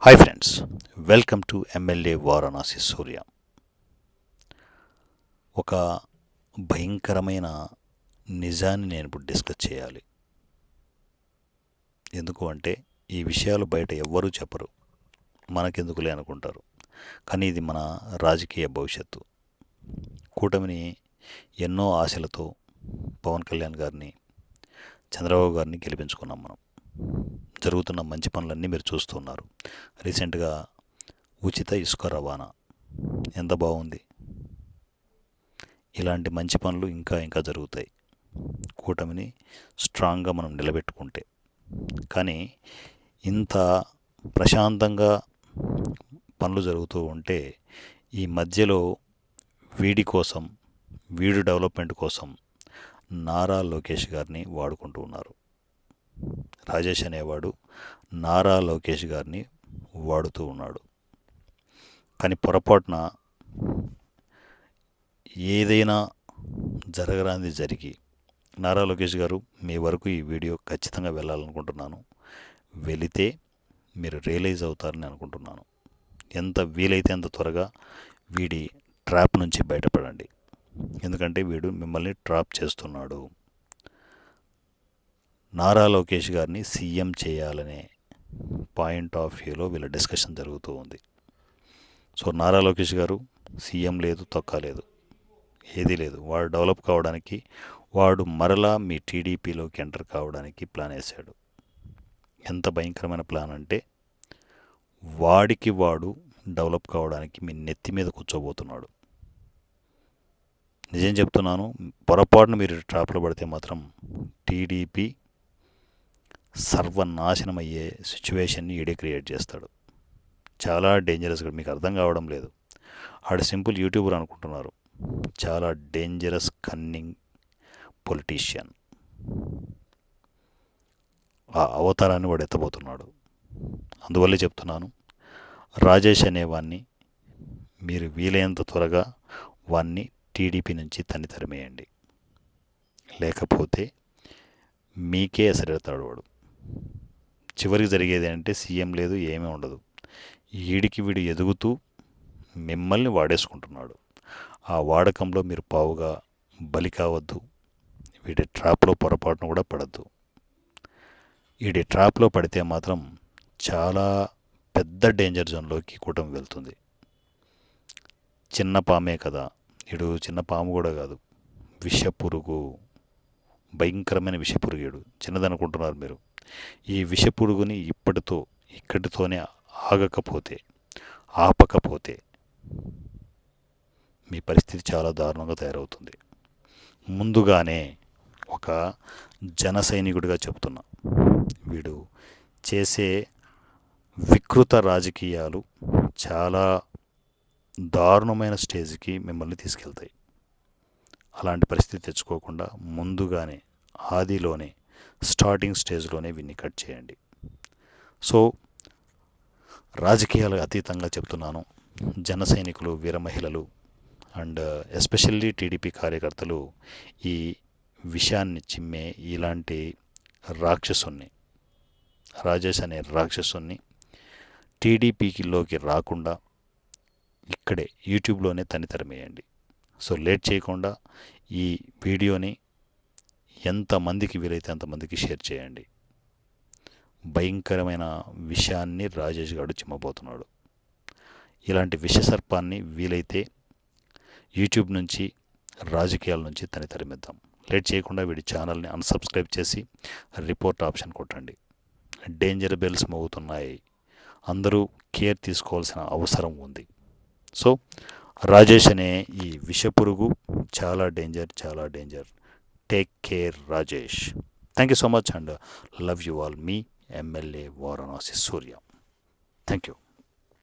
Hi friends welcome to MLA Varanasi Surya ఒక భయంకరమైన నిజాన్ని నేను ఇప్పుడు డిస్కస్ చేయాలి. ఎందుకు అంటే ఈ విషయాలు బయట ఎవ్వరూ చెప్పరు. మనకెందుకులే అనుకుంటారు. కానీ ఇది మన రాజకీయ భవిష్యత్తు. కూటమిని ఎన్నో ఆశలతో పవన్ కళ్యాణ్ గారిని చంద్రబాబు గారిని గెలిపించుకున్నాం మనం. జరుగుతున్న మంచి పనులన్నీ మీరు చూస్తున్నారు. రీసెంట్గా ఉచిత ఇసుక రవాణా ఎంత బాగుంది? ఇలాంటి మంచి పనులు ఇంకా ఇంకా జరుగుతాయి. కూటమిని స్ట్రాంగ్గా మనం నిలబెట్టుకుంటే. కానీ ఇంత ప్రశాంతంగా పనులు జరుగుతూ ఉంటే ఈ మధ్యలో వీడి కోసం వీడు డెవలప్మెంట్ కోసం నారా లోకేష్ గారిని వాడుకుంటూ ఉన్నారు. రాజేష్ అనేవాడు నారా లోకేష్ గారిని వాడుతూ ఉన్నాడు. కానీ పొరపాటున ఏదైనా జరగరాంది జరిగి నారా లోకేష్ గారు మీ వరకు ఈ వీడియో ఖచ్చితంగా వెళ్ళాలనుకుంటున్నాను. వెళితే మీరు రియలైజ్ అవుతారని అనుకుంటున్నాను. ఎంత వీలైతే అంత త్వరగా వీడి ట్రాప్ నుంచి బయటపడండి. ఎందుకంటే వీడు మిమ్మల్ని ట్రాప్ చేస్తున్నాడు. నారా లోకేష్ గారిని సీఎం చేయాలనే పాయింట్ ఆఫ్ వ్యూలో వీళ్ళ డిస్కషన్ జరుగుతూ ఉంది. సో నారా లోకేష్ గారు సీఎం లేదు తొక్క లేదు ఏదీ లేదు. వాడు డెవలప్ కావడానికి వాడు మరలా మీ టీడీపీలోకి ఎంటర్ కావడానికి ప్లాన్ వేశాడు ఎంత భయంకరమైన ప్లాన్ అంటే వాడికి వాడు డెవలప్ కావడానికి మీ నెత్తి మీద కూర్చోబోతున్నాడు. నిజం చెప్తున్నాను పొరపాటున మీరు ట్రాప్లో పడితే మాత్రం టీడీపీ సర్వనాశనమయ్యే సిచ్యువేషన్ని ఈడే క్రియేట్ చేస్తాడు. చాలా డేంజరస్గా మీకు అర్థం కావడం లేదు. ఆడు సింపుల్ యూట్యూబర్ అనుకుంటున్నారు. చాలా డేంజరస్ కన్నింగ్ పొలిటీషియన్ ఆ అవతారాన్ని వాడు ఎత్తబోతున్నాడు. అందువల్లే చెప్తున్నాను రాజేష్ అనేవాన్ని మీరు వీలైనంత త్వరగా వాన్ని టీడీపీ నుంచి తన్ని తరిమేయండి లేకపోతే మీకే ఎసరెడతాడు వాడు. చివరికి జరిగేది అంటే సీఎం లేదు ఏమీ ఉండదు. ఈడికి వీడు ఎదుగుతూ మిమ్మల్ని వాడేసుకుంటున్నాడు. ఆ వాడకంలో మీరు పావుగా బలి కావద్దు. వీడి ట్రాప్లో పొరపాటును కూడా పడద్దు. వీడి ట్రాప్లో పడితే మాత్రం చాలా పెద్ద డేంజర్ జోన్లోకి కూటమి వెళ్తుంది. చిన్న పామే కదా. ఇడు చిన్న పాము కూడా కాదు. విషపురుగు. భయంకరమైన విషపురుగేడు. చిన్నదనుకుంటున్నారు మీరు. ఈ విషపురుగుని ఇప్పటితో ఇక్కడితోనే ఆగకపోతే ఆపకపోతే మీ పరిస్థితి చాలా దారుణంగా తయారవుతుంది. ముందుగానే ఒక జన సైనికుడిగా చెబుతున్నా వీడు చేసే వికృత రాజకీయాలు చాలా దారుణమైన స్టేజ్కి మిమ్మల్ని తీసుకెళ్తాయి. అలాంటి పరిస్థితి తెచ్చుకోకుండా ముందుగానే ఆదిలోనే స్టార్టింగ్ స్టేజ్లోనే వీన్ని కట్ చేయండి. సో రాజకీయాలకు అతీతంగా చెప్తున్నాను. జన సైనికులు వీర మహిళలు అండ్ ఎస్పెషల్లీ టీడీపీ కార్యకర్తలు ఈ విషయాన్ని చిమ్మే ఇలాంటి రాక్షసుని రాజేష్ అనే రాక్షసుని టీడీపీలోకి రాకుండా ఇక్కడే యూట్యూబ్లోనే తనితరమేయండి. సో లేట్ చేయకుండా ఈ వీడియోని ఎంతమందికి వీలైతే అంతమందికి షేర్ చేయండి. భయంకరమైన విషయాన్ని రాజేష్ గారు చిమ్మబోతున్నాడు. ఇలాంటి విషసర్పాన్ని వీలైతే యూట్యూబ్ నుంచి రాజకీయాల నుంచి తని తరిమిద్దాం. లేట్ చేయకుండా వీడి ఛానల్ని అన్సబ్స్క్రైబ్ చేసి రిపోర్ట్ ఆప్షన్ కొట్టండి. డేంజర్ బెల్స్ మోగుతున్నాయి. అందరూ కేర్ తీసుకోవాల్సిన అవసరం ఉంది. సో రాజేష్ అనే ఈ విషపురుగు చాలా డేంజర్ చాలా danger. Take care, Rajesh. Thank you so much and love you all. Me, MLA Varanasi Surya. Thank you.